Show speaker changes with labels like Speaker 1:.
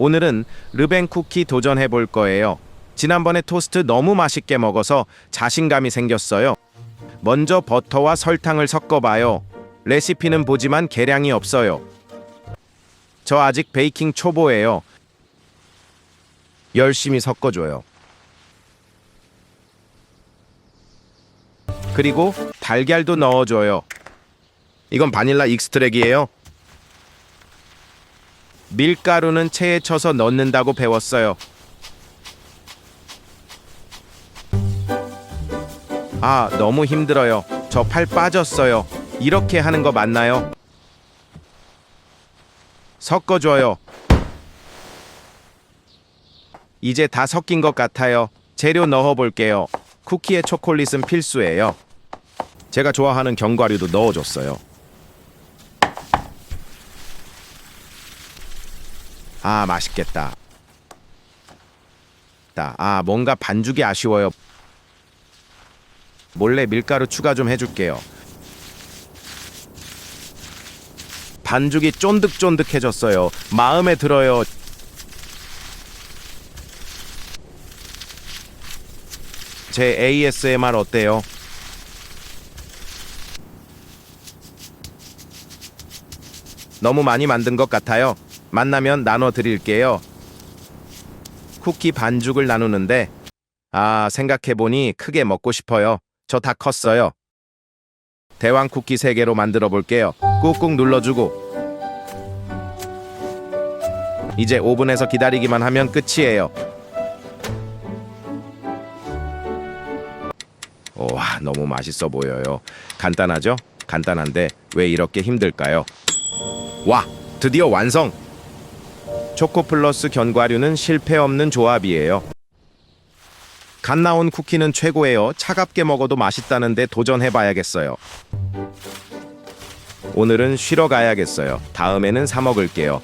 Speaker 1: 오늘은 르벤 쿠키 도전해 볼 거예요. 지난번에 토스트 너무 맛있게 먹어서 자신감이 생겼어요. 먼저 버터와 설탕을 섞어봐요. 레시피는 보지만 계량이 없어요. 저 아직 베이킹 초보예요. 열심히 섞어줘요. 그리고 달걀도 넣어줘요. 이건 바닐라 익스트랙이에요. 밀가루는 체에 쳐서 넣는다고 배웠어요. 아, 너무 힘들어요. 저 팔 빠졌어요. 이렇게 하는 거 맞나요? 섞어줘요. 이제 다 섞인 것 같아요. 재료 넣어볼게요. 쿠키에 초콜릿은 필수예요. 제가 좋아하는 견과류도 넣어줬어요. 아, 맛있겠다. 따- 아, 뭔가 반죽이 아쉬워요. 몰래 밀가루 추가 좀 해줄게요. 반죽이 쫀득쫀득해졌어요. 마음에 들어요. 제 ASMR 어때요? 너무 많이 만든 것 같아요. 만나면 나눠 드릴게요. 쿠키 반죽을 나누는데 아, 생각해보니 크게 먹고 싶어요. 저 다 컸어요. 대왕 쿠키 3개로 만들어 볼게요. 꾹꾹 눌러주고 이제 오븐에서 기다리기만 하면 끝이에요. 와, 너무 맛있어 보여요. 간단하죠? 간단한데 왜 이렇게 힘들까요? 와, 드디어 완성! 초코 플러스 견과류는 실패 없는 조합이에요. 갓 나온 쿠키는 최고예요. 차갑게 먹어도 맛있다는데 도전해봐야겠어요. 오늘은 쉬러 가야겠어요. 다음에는 사 먹을게요.